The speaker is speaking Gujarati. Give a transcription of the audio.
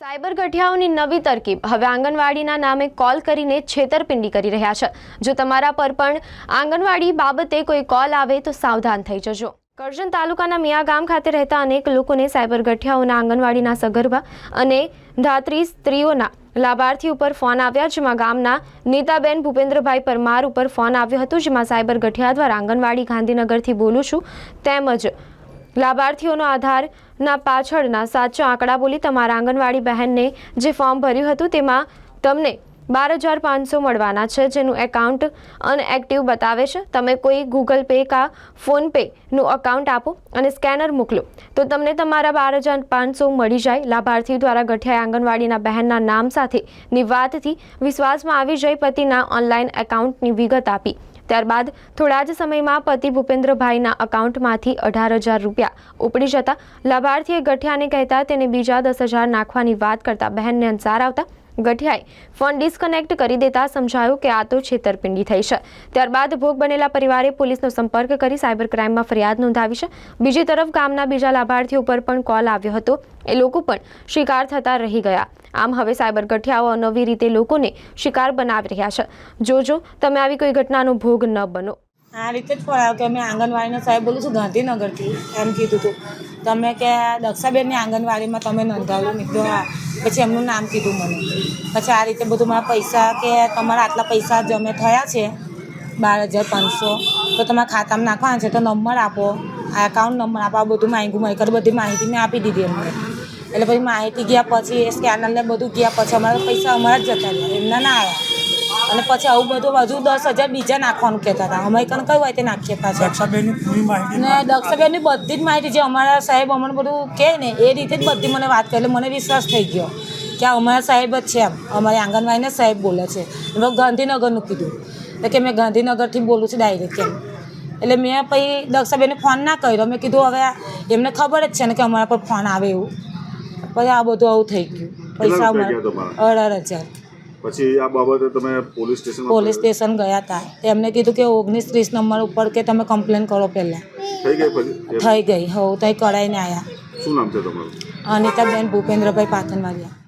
સાયબર ગઠિયાઓની નવી તરકીબ. હવે આંગણવાડીના નામે કોલ કરીને છેતરપિંડી કરી રહ્યા છે. જો તમારા પર પણ આંગણવાડી બાબતે કોઈ કોલ આવે તો સાવધાન થઈ જજો. કરજણ તાલુકાના મિયા ગામ ખાતે રહેતા અનેક લોકોને સાયબર ગઠિયાઓના આંગણવાડીના સગર્ભા અને ધાત્રી સ્ત્રીઓના લાભાર્થી ઉપર ફોન આવ્યા, જેમાં ગામના નીતાબેન ભૂપેન્દ્રભાઈ પરમાર ઉપર ફોન આવ્યો હતો, જેમાં સાયબર ગઠિયા દ્વારા આંગણવાડી ગાંધીનગરથી બોલું છું, તેમજ લાભાર્થીઓનો આધારના પાછળના સાચા આંકડા બોલી તમારા આંગણવાડી બહેનને જે ફોર્મ ભર્યું હતું તેમાં તમને બાર હજાર પાંચસો મળવાના છે, જેનું એકાઉન્ટ અનએક્ટિવ બતાવે છે. તમે કોઈ ગૂગલ પે કા ફોનપેનું અકાઉન્ટ આપો અને સ્કેનર મોકલો. તો તમને તમારા બાર હજાર પાંચસો મળી જાય. લાભાર્થી દ્વારા ગઠિયા આંગણવાડીના બહેનના નામ સાથેની વાતથી વિશ્વાસમાં આવી જઈ પતિના ઓનલાઈન એકાઉન્ટની વિગત આપી. ત્યારબાદ થોડા જ સમયમાં પતિ ભૂપેન્દ્રભાઈના અકાઉન્ટમાંથી અઢાર હજાર રૂપિયા ઉપડી જતા લાભાર્થીએ ગઠિયાને કહેતા તેને બીજા દસ હજાર નાખવાની વાત કરતા બહેનને અંસાર આવતા ગઠિયાએ ફોન ડિસ્કનેક્ટ કરી દેતા સમજાયું કે આ તો છેતરપિંડી થઈ છે. ત્યારબાદ ભોગ બનેલા પરિવારે પોલીસનો સંપર્ક કરી સાયબર ક્રાઇમમાં ફરિયાદ નોંધાવી છે. બીજી તરફ ગામના બીજા લાભાર્થીઓ પર પણ કોલ આવ્યો હતો. એ લોકો પણ શિકાર થતા રહી ગયા. આમ હવે સાયબર ગઠિયાઓ નવી રીતે લોકોને શિકાર બનાવી રહ્યા છે. જોજો, તમે આવી કોઈ ઘટનાનો ભોગ ન બનો. આ રીતે જ ફરાયો કે અમે આંગણવાડીનો સાહેબ બોલું છું, ગાંધીનગરથી એમ કીધું હતું તમે કે દક્ષાબેનની આંગણવાડીમાં તમે નોંધાવ્યું મેં હા. પછી એમનું નામ કીધું મને. પછી આ રીતે બધું મારા પૈસા કે તમારા આટલા પૈસા જમે થયા છે, બાર હજાર પાંચસો, તો તમારા ખાતામાં નાખવાના છે તો નંબર આપો. આ એકાઉન્ટ નંબર આપો, આ બધું માહિતી કરી બધી માહિતી મેં આપી દીધી એમને. એટલે પછી માહિતી ગયા પછી સ્કેનરને બધું ગયા પછી અમારા પૈસા અમારા જ જતા રહ્યા, એમના ના આવ્યા. અને પછી આવું બધું હજુ દસ હજાર બીજા નાખવાનું કહેતા હતા. અમે કણ કયું હોય તે નાખીએ પાછા? ને દક્ષાબેનની બધી જ માહિતી જે અમારા સાહેબ અમને બધું કહે ને એ રીતે જ બધી મને વાત કરી. એટલે મને વિશ્વાસ થઈ ગયો કે આ અમારા સાહેબ જ છે એમ. અમારી આંગણવાડીના સાહેબ બોલે છે. ગાંધીનગરનું કીધું. એટલે કે મેં ગાંધીનગરથી બોલું છું ડાયરેક્ટ એમ. એટલે મેં પછી દક્ષાબેનને ફોન ના કર્યો. મેં કીધું હવે એમને ખબર જ છે ને કે અમારા પર ફોન આવે એવું. પછી આ બધું આવું થઈ ગયું. પૈસા અમારા અઢાર હજાર. પછી આ બાબતે તમે પોલીસ સ્ટેશન પોલીસ સ્ટેશન ગયા હતા એમને કીધું કે ઓગણીસ ત્રીસ નંબર ઉપર કે તમે કમ્પ્લેન કરો પહેલાં. થઈ ગઈ પછી? થઈ ગઈ. હવ ત્યાં કરાવીને આવ્યા શું નામ છે તમારું? અનિતાબેન ભૂપેન્દ્રભાઈ પાથનવાડિયા